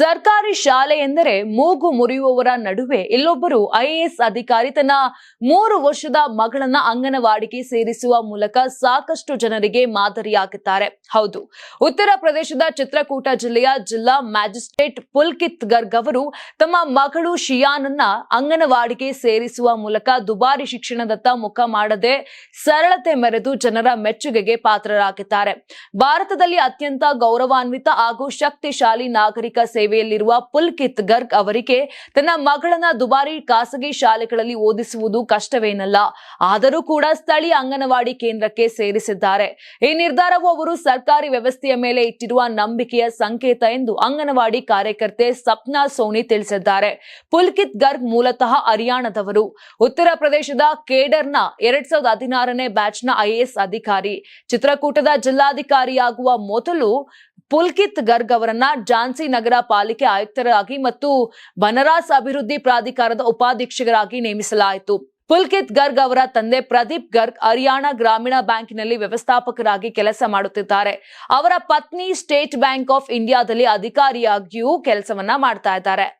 ಸರ್ಕಾರಿ ಶಾಲೆ ಎಂದರೆ ಮೂಗು ಮುರಿಯುವವರ ನಡುವೆ ಇಲ್ಲೊಬ್ಬರು ಐಎಎಸ್ ಅಧಿಕಾರಿ ತನ್ನ ಮೂರು ವರ್ಷದ ಮಗಳನ್ನ ಅಂಗನವಾಡಿಗೆ ಸೇರಿಸುವ ಮೂಲಕ ಸಾಕಷ್ಟು ಜನರಿಗೆ ಮಾದರಿಯಾಗಿದ್ದಾರೆ ಹೌದು, ಉತ್ತರ ಪ್ರದೇಶದ ಚಿತ್ರಕೂಟ ಜಿಲ್ಲೆಯ ಜಿಲ್ಲಾ ಮ್ಯಾಜಿಸ್ಟ್ರೇಟ್ ಪುಲ್ಕಿತ್ ಗರ್ಗ್ ಅವರು ತಮ್ಮ ಮಗಳು ಶಿಯಾನನ್ನ ಅಂಗನವಾಡಿಗೆ ಸೇರಿಸುವ ಮೂಲಕ ದುಬಾರಿ ಶಿಕ್ಷಣದತ್ತ ಮುಖ ಮಾಡದೆ ಸರಳತೆ ಮೆರೆದು ಜನರ ಮೆಚ್ಚುಗೆಗೆ ಪಾತ್ರರಾಗಿದ್ದಾರೆ ಭಾರತದಲ್ಲಿ ಅತ್ಯಂತ ಗೌರವಾನ್ವಿತ ಹಾಗೂ ಶಕ್ತಿಶಾಲಿ ನಾಗರಿಕ ಸೇವೆಯಲ್ಲಿರುವ ಪುಲ್ಕಿತ್ ಗರ್ಗ್ ಅವರಿಗೆ ತನ್ನ ಮಗಳನ್ನ ದುಬಾರಿ ಖಾಸಗಿ ಶಾಲೆಗಳಲ್ಲಿ ಓದಿಸುವುದು ಕಷ್ಟವೇನಲ್ಲ. ಆದರೂ ಕೂಡ ಸ್ಥಳೀಯ ಅಂಗನವಾಡಿ ಕೇಂದ್ರಕ್ಕೆ ಸೇರಿಸಿದ್ದಾರೆ. ಈ ನಿರ್ಧಾರವು ಅವರು ಸರ್ಕಾರಿ ವ್ಯವಸ್ಥೆಯ ಮೇಲೆ ಇಟ್ಟಿರುವ ನಂಬಿಕೆಯ ಸಂಕೇತ ಎಂದು ಅಂಗನವಾಡಿ ಕಾರ್ಯಕರ್ತೆ ಸಪ್ನಾ ಸೋನಿ ತಿಳಿಸಿದ್ದಾರೆ. ಪುಲ್ಕಿತ್ ಗರ್ಗ್ ಮೂಲತಃ ಹರಿಯಾಣದವರು. ಉತ್ತರ ಪ್ರದೇಶದ ಕೇಡರ್ನ ಎರಡ್ ಸಾವಿರದ ಹದಿನಾರನೇ ಬ್ಯಾಚ್ನ ಐಎಎಸ್ ಅಧಿಕಾರಿ. ಚಿತ್ರಕೂಟದ ಜಿಲ್ಲಾಧಿಕಾರಿಯಾಗುವ ಮೊದಲು ಪುಲ್ಕಿತ್ ಗರ್ಗ್ ಅವರನ್ನ ಝಾನ್ಸಿ ನಗರ ಪಾಲಿಕೆ ಆಯುಕ್ತರಾಗಿ ಮತ್ತು ಬನರಾಸ್ ಅಭಿವೃದ್ಧಿ ಪ್ರಾಧಿಕಾರದ ಉಪಾಧ್ಯಕ್ಷರಾಗಿ ನೇಮಿಸಲಾಯಿತು. ಪುಲ್ಕಿತ್ ಗರ್ಗ್ ಅವರ ತಂದೆ ಪ್ರದೀಪ್ ಗರ್ಗ್ ಹರಿಯಾಣ ಗ್ರಾಮೀಣ ಬ್ಯಾಂಕಿನಲ್ಲಿ ವ್ಯವಸ್ಥಾಪಕರಾಗಿ ಕೆಲಸ ಮಾಡುತ್ತಿದ್ದಾರೆ. ಅವರ ಪತ್ನಿ ಸ್ಟೇಟ್ ಬ್ಯಾಂಕ್ ಆಫ್ ಇಂಡಿಯಾದಲ್ಲಿ ಅಧಿಕಾರಿಯಾಗಿಯೂ ಕೆಲಸವನ್ನ ಮಾಡ್ತಾ ಇದ್ದಾರೆ.